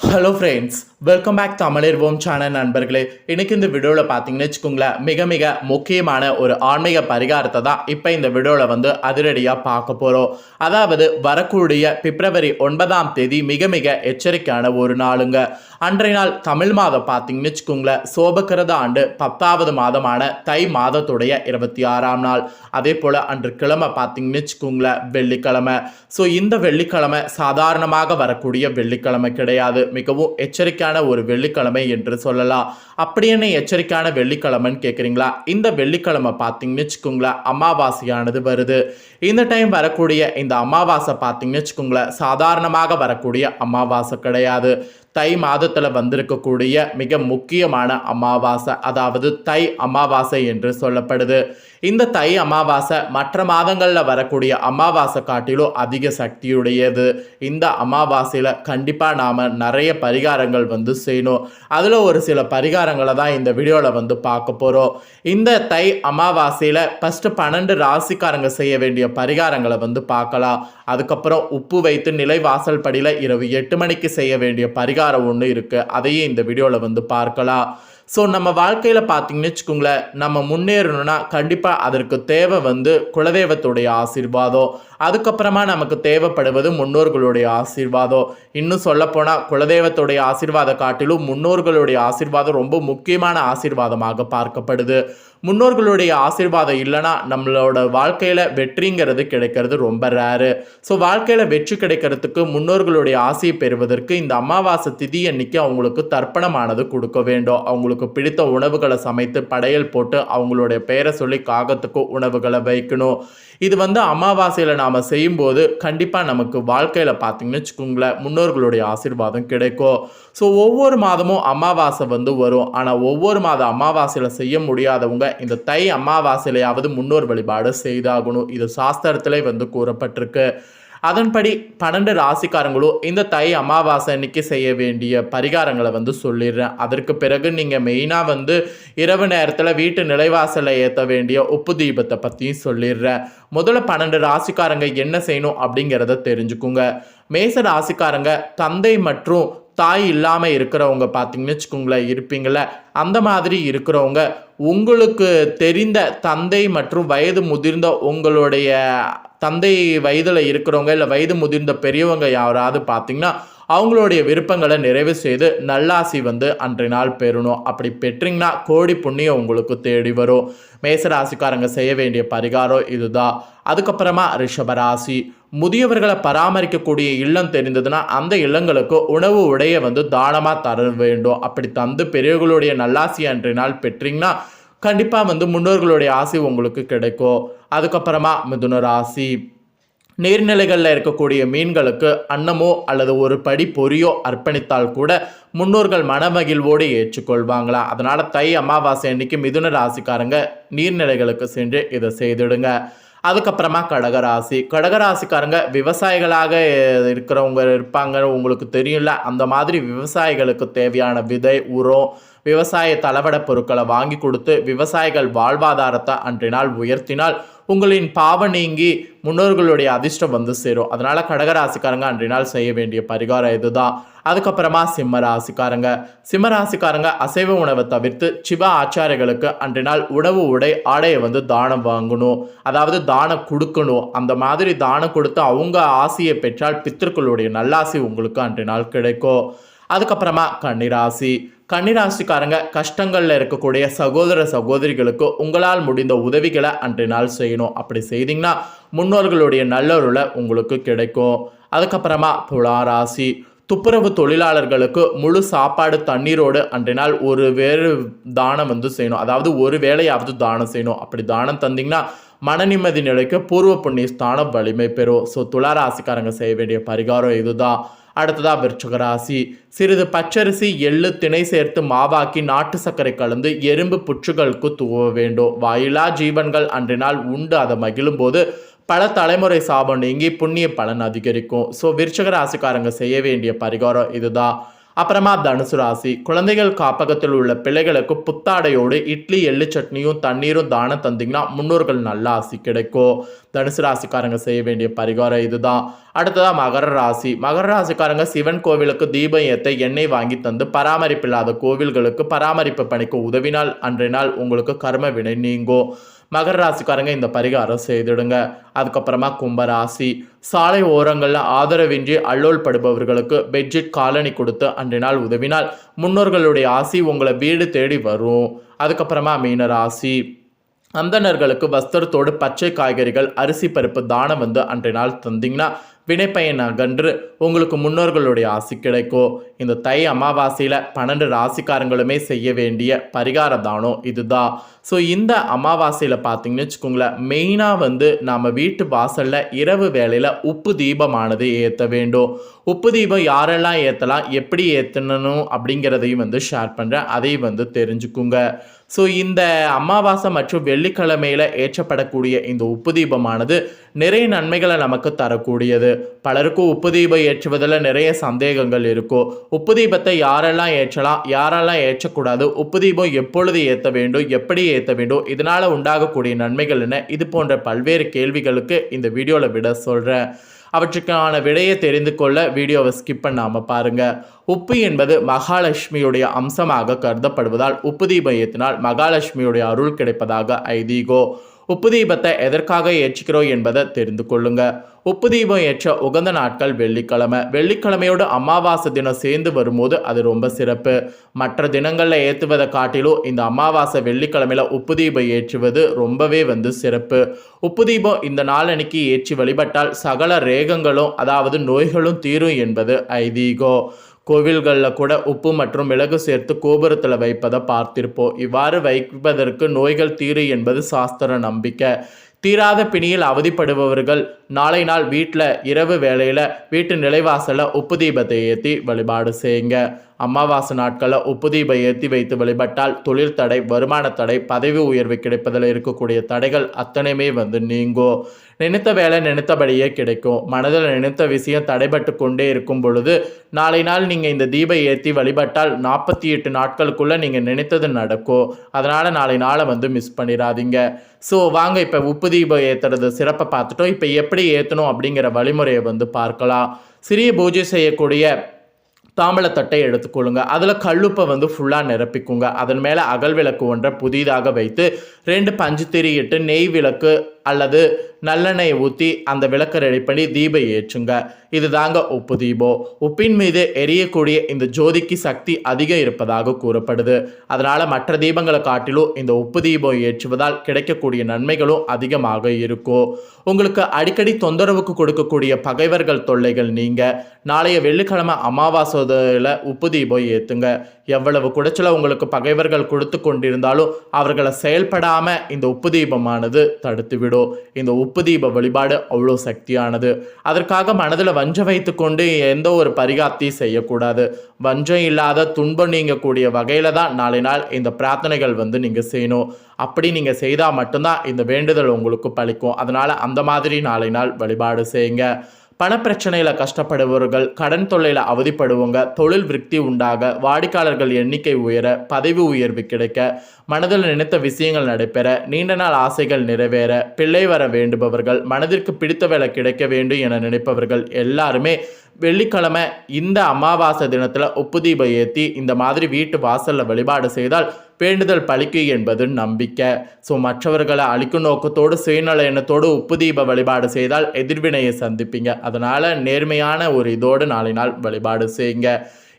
hello friends welcome back Tamilarvom channel நண்பர்களே. இன்றைக்கி இந்த வீடியோவில் பார்த்தீங்கன்னு வச்சுக்கோங்களேன் மிக மிக முக்கியமான ஒரு ஆன்மீக பரிகாரத்தை தான் இப்போ இந்த வீடியோவில் வந்து அதிரடியாக பார்க்க போகிறோம் அதாவது வரக்கூடிய பிப்ரவரி ஒன்பதாம் தேதி மிக மிக எச்சரிக்கையான ஒரு நாளுங்க. அன்றைய நாள் தமிழ் மாதம் பார்த்தீங்கன்னு வச்சுக்கோங்களேன். சோபக்கிரத ஆண்டு பத்தாவது மாதமான தை மாதத்துடைய இருபத்தி ஆறாம் நாள். அதே போல் அன்று கிழமை பார்த்தீங்கன்னு வச்சுக்கோங்களேன் வெள்ளிக்கிழமை. ஸோ இந்த வெள்ளிக்கிழமை சாதாரணமாக வரக்கூடிய வெள்ளிக்கிழமை கிடையாது. மிகவும் எச்சரிக்கையான ஒரு வெள்ளிக்கிழமை என்று சொல்லலாம். அப்படி என்ன எச்சரிக்கையான வெள்ளிக்கிழமைன்னு கேட்குறீங்களா இந்த வெள்ளிக்கிழமை பார்த்தீங்கன்னு வச்சுக்கோங்களேன் அமாவாசையானது வருது. இந்த டைம் வரக்கூடிய இந்த அமாவாசை பார்த்தீங்கன்னு வச்சுக்கோங்களேன் சாதாரணமாக வரக்கூடிய அமாவாசை கிடையாது. தை மாதத்தில் வந்திருக்கக்கூடிய மிக முக்கியமான அமாவாசை அதாவது தை அமாவாசை என்று சொல்லப்படுது. இந்த தை அமாவாசை மற்ற மாதங்களில் வரக்கூடிய அமாவாசை காட்டிலும் அதிக சக்தியுடையது. இந்த அமாவாசையில் கண்டிப்பாக நாம் நிறைய பரிகாரங்கள் வந்து செய்யணும். அதில் ஒரு சில பரிகாரங்களை தான் இந்த வீடியோவில் வந்து பார்க்க போகிறோம் இந்த தை அமாவாசையில் ஃபஸ்ட்டு பன்னெண்டு ராசிக்காரங்க செய்ய வேண்டிய பரிகாரங்களை வந்து பார்க்கலாம். அதுக்கப்புறம் உப்பு வைத்து நிலை வாசல் படியில் இரவு எட்டு மணிக்கு செய்ய வேண்டிய பரிகாரம் ஒன்று இருக்குது அதையே இந்த வீடியோவில் வந்து பார்க்கலாம். ஸோ நம்ம வாழ்க்கையில் பார்த்தீங்கன்னு வச்சுக்கோங்களேன் நம்ம முன்னேறணும்னா கண்டிப்பாக அதற்கு தேவை வந்து குலதெய்வத்துடைய ஆசீர்வாதம். அதுக்கப்புறமா நமக்கு தேவைப்படுவது முன்னோர்களுடைய ஆசீர்வாதம். இன்னும் சொல்லப்போனால் குலதெய்வத்துடைய ஆசீர்வாதம் காட்டிலும் முன்னோர்களுடைய ஆசீர்வாதம் ரொம்ப முக்கியமான ஆசீர்வாதமாக பார்க்கப்படுது. முன்னோர்களுடைய ஆசீர்வாதம் இல்லைன்னா நம்மளோட வாழ்க்கையில் வெற்றிங்கிறது கிடைக்கிறது ரொம்ப ரேரு ஸோ வாழ்க்கையில் வெற்றி கிடைக்கிறதுக்கு முன்னோர்களுடைய ஆசையை பெறுவதற்கு இந்த அமாவாசை திதி அன்னைக்கு அவங்களுக்கு தர்ப்பணமானது கொடுக்க வேண்டும். அவங்களுக்கு பிடித்த உணவுகளை சமைத்து படையல் போட்டு அவங்களுடைய பெயரை சொல்லி காகத்துக்கு உணவுகளை வைக்கணும். இது வந்து அமாவாசையில் நாம் செய்யும்போது கண்டிப்பாக நமக்கு வாழ்க்கையில் பார்த்தீங்கன்னு வச்சுக்கோங்களேன் முன்னோர்களுடைய ஆசீர்வாதம் கிடைக்கும். ஸோ ஒவ்வொரு மாதமும் அமாவாசை வந்து வரும். ஆனால் ஒவ்வொரு மாத அமாவாசையில் செய்ய முடியாதவங்க இந்த தை அமாவாசையிலையாவது முன்னோர் வழிபாடு செய்தாகணும். இது சாஸ்திரத்திலே வந்து கூறப்பட்டிருக்கு. அதன்படி பன்னெண்டு ராசிக்காரங்களும் இந்த தை அமாவாசை அன்னைக்கு செய்ய வேண்டிய பரிகாரங்களை வந்து சொல்லிடுறேன். அதற்கு பிறகு நீங்கள் மெயினாக வந்து இரவு நேரத்தில் வீட்டு நிலைவாசலை ஏற்ற வேண்டிய உப்பு தீபத்தை பற்றியும் சொல்லிடுறேன். முதல்ல பன்னெண்டு ராசிக்காரங்க என்ன செய்யணும் அப்படிங்கிறத தெரிஞ்சுக்குங்க. மேச ராசிக்காரங்க தந்தை மற்றும் தாய் இல்லாமல் இருக்கிறவங்க பார்த்தீங்கன்னு வச்சுக்கோங்களேன் இருப்பீங்கள அந்த மாதிரி இருக்கிறவங்க உங்களுக்கு தெரிந்த தந்தை மற்றும் வயது முதிர்ந்த உங்களுடைய தந்தை வயதில் இருக்கிறவங்க இல்லை வயது முதிர்ந்த பெரியவங்க யாராவது பார்த்தீங்கன்னா அவங்களுடைய விருப்பங்களை நிறைவு செய்து நல்லாசி வந்து அன்றைய நாள் பெறணும். அப்படி பெற்றீங்கன்னா கோடி புண்ணியம் உங்களுக்கு தேடி வரும். மேசராசிக்காரங்க செய்ய வேண்டிய பரிகாரம் இதுதான். அதுக்கப்புறமா ரிஷபராசி. முதியவர்களை பராமரிக்கக்கூடிய இல்லம் தெரிந்ததுன்னா அந்த இல்லங்களுக்கு உணவு உடைய வந்து தானமாக தர வேண்டும். அப்படி தந்து பெரியவர்களுடைய நல்லாசி அன்றைய நாள் பெற்றீங்கன்னா கண்டிப்பாக வந்து முன்னோர்களுடைய ஆசை உங்களுக்கு கிடைக்கும். அதுக்கப்புறமா மிதுன ராசி. நீர்நிலைகளில் இருக்கக்கூடிய மீன்களுக்கு அன்னமோ அல்லது ஒரு படி பொரியோ அர்ப்பணித்தால் கூட முன்னோர்கள் மனமகிழ்வோடு ஏற்றுக்கொள்வாங்களா? அதனால் தை அமாவாசை அன்னைக்கு மிதுன ராசிக்காரங்க நீர்நிலைகளுக்கு சென்று இதை செய்திடுங்க. அதுக்கப்புறமா கடகராசி. கடகராசிக்காரங்க விவசாயிகளாக இருக்கிறவங்க இருப்பாங்க உங்களுக்கு தெரியும்ல. அந்த மாதிரி விவசாயிகளுக்கு தேவையான விதை உரம் விவசாய தளவட பொருட்களை வாங்கி கொடுத்து விவசாயிகள் வாழ்வாதாரத்தை அன்றினால் உயர்த்தினால் உங்களின் பாவம் நீங்கி முன்னோர்களுடைய அதிர்ஷ்டம் வந்து சேரும். அதனால கடகராசிக்காரங்க அன்றைய நாள் செய்ய வேண்டிய பரிகாரம் இதுதான் அதுக்கப்புறமா சிம்ம ராசிக்காரங்க. சிம்ம ராசிக்காரங்க அசைவ உணவை தவிர்த்து சிவ ஆச்சாரிகளுக்கு அன்றைய நாள் உணவு உடை ஆடையை வந்து தானம் வாங்கணும். அதாவது தானம் கொடுக்கணும். அந்த மாதிரி தானம் கொடுத்து அவங்க ஆசையை பெற்றால் பித்திருக்களுடைய நல்லாசி உங்களுக்கு அன்றைய நாள் கிடைக்கும். அதுக்கப்புறமா கன்னிராசி. கன்னிராசிக்காரங்க கஷ்டங்களில் இருக்கக்கூடிய சகோதர சகோதரிகளுக்கு உங்களால் முடிந்த உதவிகளை அன்றைய நாள் செய்யணும். அப்படி செய்தீங்கன்னா முன்னோர்களுடைய நல்லொருளை உங்களுக்கு கிடைக்கும். அதுக்கப்புறமா புலாராசி துப்புரவு தொழிலாளர்களுக்கு முழு சாப்பாடு தண்ணீரோடு அன்றைய நாள் ஒரு வேறு தானம் வந்து செய்யணும். அதாவது ஒரு வேளையாவது தானம் செய்யணும். அப்படி தானம் தந்தீங்கன்னா மன நிம்மதி நிலைக்கு பூர்வ புண்ணிய ஸ்தானம் வலிமை பெறும். ஸோ துளாராசிக்காரங்க செய்ய வேண்டிய பரிகாரம் இதுதான் அடுத்ததா விருச்சக ராசி. சிறிது பச்சரிசி எள்ளு திணை சேர்த்து மாவாக்கி நாட்டு சர்க்கரை கலந்து எறும்பு புற்றுகளுக்கு தூவ வேண்டும். வாயிலா ஜீவன்கள் அன்றைய நாள் உண்டு. அதை மகிழும்போது பல தலைமுறை சாபம் நீங்கி புண்ணிய பலன் அதிகரிக்கும். ஸோ விருச்சக ராசிக்காரங்க செய்ய வேண்டிய பரிகாரம் இதுதான் அப்புறமா தனுசு ராசி. குழந்தைகள் காப்பகத்தில் உள்ள பிள்ளைகளுக்கு புத்தாடையோடு இட்லி எள்ளு சட்னியும் தண்ணீரும் தானம் தந்தீங்கன்னா முன்னோர்கள் நல்ல ஆசி கிடைக்கும். தனுசு ராசிக்காரங்க செய்ய வேண்டிய பரிகாரம் இதுதான். அடுத்ததாக மகர ராசி. மகர ராசிக்காரங்க சிவன் கோவிலுக்கு தீபம் ஏத்த எண்ணெய் வாங்கி தந்து பராமரிப்பு இல்லாத கோவில்களுக்கு பராமரிப்பு பணிக்கு உதவினால் அன்றைய நாள் உங்களுக்கு கர்ம வினை நீங்கும். மகர ராசிக்காரங்க இந்த பரிகாரம் செய்திடுங்க. அதுக்கப்புறமா கும்பராசி. சாலை ஓரங்களில் ஆதரவின்றி அல்லோல் படுபவர்களுக்கு பெட்ஜெட் காலனி கொடுத்து அன்றைய நாள் உதவினால் முன்னோர்களுடைய ஆசி உங்களை வீடு தேடி வரும். அதுக்கப்புறமா மீன ராசி அந்தணர்களுக்கு வஸ்திரத்தோடு பச்சை காய்கறிகள் அரிசி பருப்பு தானம் வந்து அன்றைய நாள் தந்தீங்கன்னா வினைப்பயன் அகன்று உங்களுக்கு முன்னோர்களுடைய ஆசி கிடைக்கும் இந்த தை அமாவாசையில் பன்னெண்டு ராசிக்காரங்களுமே செய்ய வேண்டிய பரிகார தானம் இதுதான் ஸோ இந்த அமாவாசையில் பார்த்தீங்கன்னு வச்சுக்கோங்களேன் மெயினாக வந்து நாம் வீட்டு வாசலில் இரவு வேளையில் உப்பு தீபமானது ஏற்ற வேண்டும். உப்பு தீபம் யாரெல்லாம் ஏற்றலாம் எப்படி ஏற்றணும் அப்படிங்கிறதையும் வந்து ஷேர் பண்ணுறேன் அதையும் வந்து தெரிஞ்சுக்குங்க. ஸோ இந்த அமாவாசை மற்றும் வெள்ளிக்கிழமையில் ஏற்றப்படக்கூடிய இந்த உப்பு தீபமானது நிறைய நன்மைகளை நமக்கு தரக்கூடியது. பலருக்கும் உப்பு தீபம் ஏற்றுவதில் நிறைய சந்தேகங்கள் இருக்கும் உப்பு தீபத்தை யாரெல்லாம் ஏற்றலாம் யாரெல்லாம் ஏற்றக்கூடாது உப்பு தீபம் எப்பொழுது ஏற்ற வேண்டும் எப்படி ஏற்ற வேண்டும் இதனால் உண்டாகக்கூடிய நன்மைகள் என்ன இது போன்ற பல்வேறு கேள்விகளுக்கு இந்த வீடியோவில் விட சொல்கிறேன் அவற்றுக்கான விடையை தெரிந்து கொள்ள வீடியோவை ஸ்கிப் பண்ணாமல் பாருங்கள் உப்பு என்பது மகாலட்சுமியுடைய அம்சமாக கருதப்படுவதால் உப்பு தீபம் ஏற்றினால் மகாலட்சுமியுடைய அருள் கிடைப்பதாக ஐதீகோ. உப்பு தீபத்தை எதற்காக ஏற்றுக்கிறோம் என்பதை தெரிந்து கொள்ளுங்க. உப்பு தீபம் ஏற்ற உகந்த நாட்கள் வெள்ளிக்கிழமை. வெள்ளிக்கிழமையோடு அமாவாசை தினம் சேர்ந்து வரும்போது அது ரொம்ப சிறப்பு. மற்ற தினங்களில் ஏற்றுவதை காட்டிலும் இந்த அமாவாசை வெள்ளிக்கிழமையில் உப்பு தீபம் ஏற்றுவது ரொம்பவே வந்து சிறப்பு. உப்பு தீபம் இந்த நாளன்னைக்கு ஏற்றி வழிபட்டால் சகல ரேகங்களும் அதாவது நோய்களும் தீரும் என்பது ஐதீகம். கோவில்களில் கூட உப்பு மற்றும் மிளகு சேர்த்து கோபுரத்தில் வைப்பதை பார்த்திருப்போம். இவ்வாறு வைப்பதற்கு நோய்கள் தீரு என்பது சாஸ்திர நம்பிக்கை. தீராத பிணியில் அவதிப்படுபவர்கள் நாளை நாள் வீட்டில் இரவு வேளையில் வீட்டு நிலைவாசலில் உப்பு தீபத்தை ஏற்றி வழிபாடு செய்யுங்க. அமாவாசை நாட்களில் உப்பு தீபம் ஏற்றி வைத்து வழிபட்டால் தொழில் தடை வருமான தடை பதவி உயர்வு கிடைப்பதில் இருக்கக்கூடிய தடைகள் அத்தனையுமே வந்து நீங்கும் நினைத்த வேலை நினைத்தபடியே கிடைக்கும். மனதில் நினைத்த விஷயம் தடைபட்டு கொண்டே இருக்கும் பொழுது நாளை நாள் நீங்கள் இந்த தீபை ஏற்றி வழிபட்டால் நாற்பத்தி எட்டு நாட்களுக்குள்ளே நீங்கள் நினைத்தது நடக்கும் அதனால் நாளை நாளை வந்து மிஸ் பண்ணிடாதீங்க ஸோ வாங்க இப்போ உப்பு தீபம் ஏற்றுறது சிறப்பை பார்த்துட்டோம். இப்போ எப்படி ஏற்றணும் அப்படிங்கிற வழிமுறையை வந்து பார்க்கலாம். சிறிய பூஜை செய்யக்கூடிய தாம்பழத்தட்டை எடுத்துக்கொள்ளுங்க. அதில் கல்லுப்பை வந்து ஃபுல்லாக நிரப்பிக்குங்க. அதன் மேலே அகல் விளக்கு ஒன்றை புதிதாக வைத்து ரெண்டு பஞ்சு திரி இட்டு நெய் விளக்கு அல்லது நல்லெண்ணெயை ஊற்றி அந்த விளக்கை ரெடி பண்ணி தீபம் ஏற்றுங்க. இது தாங்க உப்பு தீபம். உப்பின் மீது எரியக்கூடிய இந்த ஜோதிக்கு சக்தி அதிகம் இருப்பதாக கூறப்படுது. அதனால் மற்ற தீபங்களை காட்டிலும் இந்த உப்பு தீபம் ஏற்றுவதால் கிடைக்கக்கூடிய நன்மைகளும் அதிகமாக இருக்கும். உங்களுக்கு அடிக்கடி தொந்தரவுக்கு கொடுக்கக்கூடிய பகைவர்கள் தொல்லைகள் நீங்க. நாளைய வெள்ளிக்கிழமை அமாவாசையில் உப்பு தீபம் ஏற்றுங்க எவ்வளவு குடைச்சலை உங்களுக்கு பகைவர்கள் கொடுத்து கொண்டிருந்தாலும் அவர்களை செயல்படாமல் இந்த உப்பு தீபமானது தடுத்துவிடும் இந்த உப்பு தீப வழிபாடு அவ்வளோ சக்தியானது. அதற்காக மனதில் வஞ்சம் வைத்துக்கொண்டு எந்த ஒரு பரிகாத்தியும் செய்யக்கூடாது. வஞ்சம் இல்லாத துன்பம் நீங்கக்கூடிய வகையில் தான் நாளை நாள் இந்த பிரார்த்தனைகள் வந்து நீங்கள் செய்யணும். அப்படி நீங்கள் செய்தால் மட்டும்தான் இந்த வேண்டுதல் உங்களுக்கு பழிக்கும் அதனால் அந்த மாதிரி நாளை நாள் வழிபாடு செய்யுங்க. பணப்பிரச்சனையில் கஷ்டப்படுபவர்கள் கடன் தொல்லையில் அவதிப்படுவங்க தொழில் விருத்தி உண்டாக வாடிக்கையாளர்கள் எண்ணிக்கை உயர பதவி உயர்வு கிடைக்க மனதில் நினைத்த விஷயங்கள் நடைபெற நீண்ட நாள் ஆசைகள் நிறைவேற பிள்ளை வர வேண்டுபவர்கள் மனதிற்கு பிடித்த வேலை கிடைக்க வேண்டும் என நினைப்பவர்கள் எல்லாருமே வெள்ளிக்கிழமை இந்த அமாவாசை தினத்தில் உப்பு தீபம் ஏற்றி இந்த மாதிரி வீட்டு வாசலில் வழிபாடு செய்தால் வேண்டுதல் பலிக்கும் என்பது நம்பிக்கை. ஸோ மற்றவர்களை அழிக்கும் நோக்கத்தோடு சுயநல எண்ணத்தோடு உப்பு தீப வழிபாடு செய்தால் எதிர்வினையை சந்திப்பீங்க. அதனால் நேர்மையான ஒரு இதோடு நாளை நாள் வழிபாடு செய்யுங்க.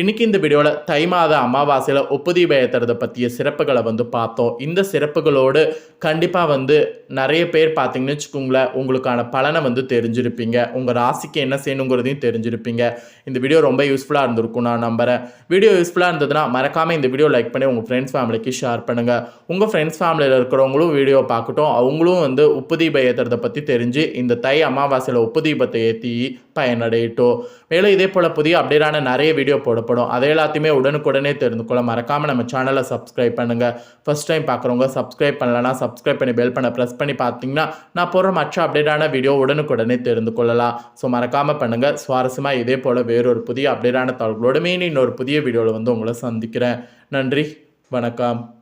இன்னைக்கு இந்த வீடியோவில் தை மாத அமாவாசையில் உப்பு தீபம் ஏற்றுறதை பற்றிய சிறப்புகளை வந்து பார்த்தோம். இந்த சிறப்புகளோடு கண்டிப்பாக வந்து நிறைய பேர் பார்த்தீங்கன்னு வச்சுக்கோங்களேன் உங்களுக்கான பலனை வந்து தெரிஞ்சிருப்பீங்க. உங்கள் ராசிக்கு என்ன செய்யணுங்கிறதையும் தெரிஞ்சிருப்பீங்க. இந்த வீடியோ ரொம்ப யூஸ்ஃபுல்லாக இருந்திருக்கும் நான் நம்புறேன். வீடியோ யூஸ்ஃபுல்லாக இருந்ததுன்னா மறக்காமல் இந்த வீடியோ லைக் பண்ணி உங்கள் ஃப்ரெண்ட்ஸ் ஃபேமிலிக்கு ஷேர் பண்ணுங்கள் உங்கள் ஃப்ரெண்ட்ஸ் ஃபேமிலியில் இருக்கிறவங்களும் வீடியோ பார்க்கட்டும். அவங்களும் வந்து உப்பு தீபம் ஏற்றுறதை பற்றி தெரிஞ்சு இந்த தை அமாவாசையில் உப்பு தீபத்தை ஏற்றி பயனடையட்டும். மேலும் இதே போல் புதிய அப்டேட்டான நிறைய வீடியோ போடப்படும். அதை எல்லாத்தையுமே உடனுக்குடனே தெரிந்து கொள்ள மறக்காமல் நம்ம சேனலை சப்ஸ்கிரைப் பண்ணுங்கள் ஃபர்ஸ்ட் டைம் பார்க்குறவங்க சப்ஸ்கிரைப் பண்ணலன்னா சப்ஸ்கிரைப் பண்ணி பெல் பண்ண ப்ரெஸ் பண்ணி பார்த்தீங்கன்னா நான் போகிற மற்ற அப்டேட்டான வீடியோ உடனுக்குடனே தெரிந்து கொள்ளலாம் ஸோ மறக்காமல் பண்ணுங்கள் சுவாரஸ்யமாக இதே போல் வேறொரு புதிய அப்டேட்டான தகவலோடு மீன் இன்னொரு புதிய வீடியோவில் வந்து உங்களை சந்திக்கிறேன். நன்றி. வணக்கம்.